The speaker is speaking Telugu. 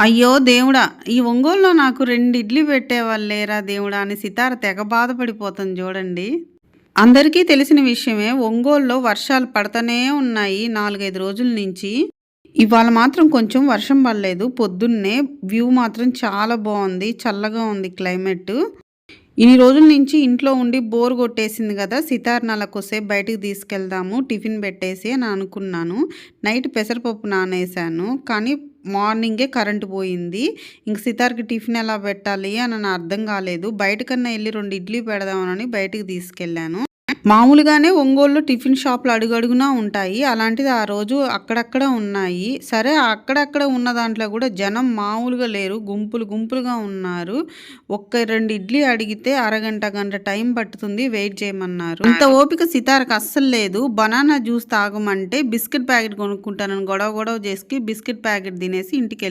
అయ్యో దేవుడా! ఈ ఒంగోలులో నాకు రెండు ఇడ్లీ పెట్టేవాళ్ళు లేరా దేవుడా! అని సితార తెగ బాధపడిపోతుంది చూడండి అందరికీ తెలిసిన విషయమే ఒంగోలులో వర్షాలు పడతనే ఉన్నాయి 4, 5 రోజుల నుంచి. ఇవాళ మాత్రం కొంచెం వర్షం పడలేదు. పొద్దున్నే వ్యూ మాత్రం చాలా బాగుంది చల్లగా ఉంది క్లైమేట్. ఇన్ని రోజుల నుంచి ఇంట్లో ఉండి బోర్ కొట్టేసింది కదా సితార్నాల కొసేపు కొద్దిసేపు బయటికి తీసుకెళ్దాము టిఫిన్ పెట్టేసి అని అనుకున్నాను. నైట్ పెసరపప్పు నానేసాను. కానీ మార్నింగే కరెంటు పోయింది. ఇంక సితార్‌కి టిఫిన్ ఎలా పెట్టాలి అని అర్థం కాలేదు. బయటకన్నా వెళ్ళి రెండు ఇడ్లీ పెడదామని బయటికి తీసుకెళ్ళాను. మామూలుగానే ఒంగోలులో టిఫిన్ షాపులు అడుగడుగునా ఉంటాయి. అలాంటిది ఆ రోజు అక్కడక్కడ ఉన్నాయి. సరే అక్కడక్కడ ఉన్న దాంట్లో కూడా జనం మామూలుగా లేరు. గుంపులు గుంపులుగా ఉన్నారు. ఒక్క రెండు ఇడ్లీ అడిగితే అరగంట, గంట టైం పట్టుతుంది వెయిట్ చేయమన్నారు. అంత ఓపిక సితారకి అస్సలు లేదు. బనానా జ్యూస్ తాగమంటే బిస్కెట్ ప్యాకెట్ కొనుక్కుంటానని గొడవ గొడవ చేసి బిస్కెట్ ప్యాకెట్ తినేసి ఇంటికి